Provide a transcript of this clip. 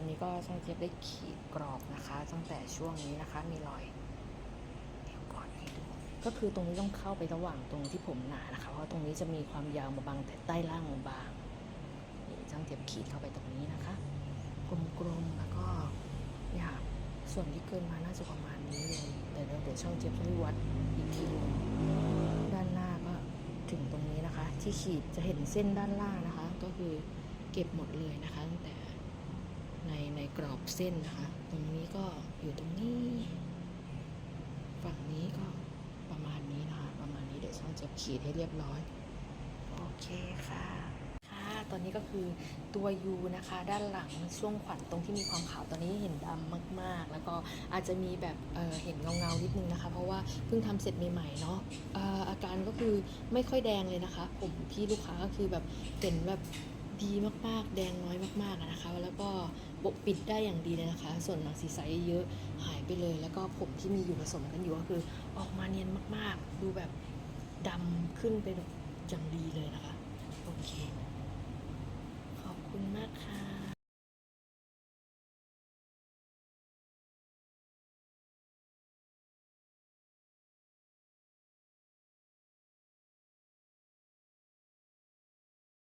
อนนี้ก็ช่างเจี๊ยบได้ขีดกรอบนะคะ ตั้งแต่ช่วงนี้นะคะมีรอยเดี๋ยวก่อนให้ดูก็คือตรงนี้ต้องเข้าไประหว่างตรงที่ผมหนานะคะ เพราะตรงนี้จะมีความยาวมาบางแต่ใต้ล่างบางช่างเจี๊ยบขีดเข้าไปตรงนี้นะคะกลมๆแล้วก็เนี่ยค่ะส่วนที่เกินมาน่าจะประมาณนี้เลยแต่เดี๋ยวเดี๋ยวช่างเจี๊ยบจะให้วัดอีกทีหนึงด้านหน้าก็ถึงตรงนี้นะคะ ที่ขีดจะเห็นเส้นด้านล่างนะคะ ก็คือเก็บหมดเลยนะคะ ในในกรอบเส้นนะคะ ตรงนี้ก็อยู่ตรงนี้ ฝั่งนี้ก็ประมาณนี้นะคะ ประมาณนี้เดี๋ยวช่างเจี๊ยบขีดให้เรียบร้อย โอเคค่ะ ค่ะ ตอนนี้ก็คือตัว U นะคะ ด้านหลังช่วงขวัญตรงที่มีความขาวตอนนี้เห็นดำมาก ๆ แล้วก็อาจจะมีแบบเอ่อเห็นเงาๆนิดนึงนะคะ เพราะว่าเพิ่งทำเสร็จใหม่ๆเนาะเอ่ออาการก็คือไม่ค่อยแดงเลยนะคะ ผมพี่ลูกค้าก็คือแบบเห็นแบบดีมากๆ แดงน้อยมากๆอะนะคะ แล้วก็ ปกปิดได้อย่างดีเลยนะคะ ส่วนหนังศีรษะเยอะหายไปเลย แล้วก็ผมที่มีอยู่ผสมกันอยู่ก็คือออกมาเนียนมากๆ ดูแบบดำขึ้นไปแบบอย่างดีเลยนะคะ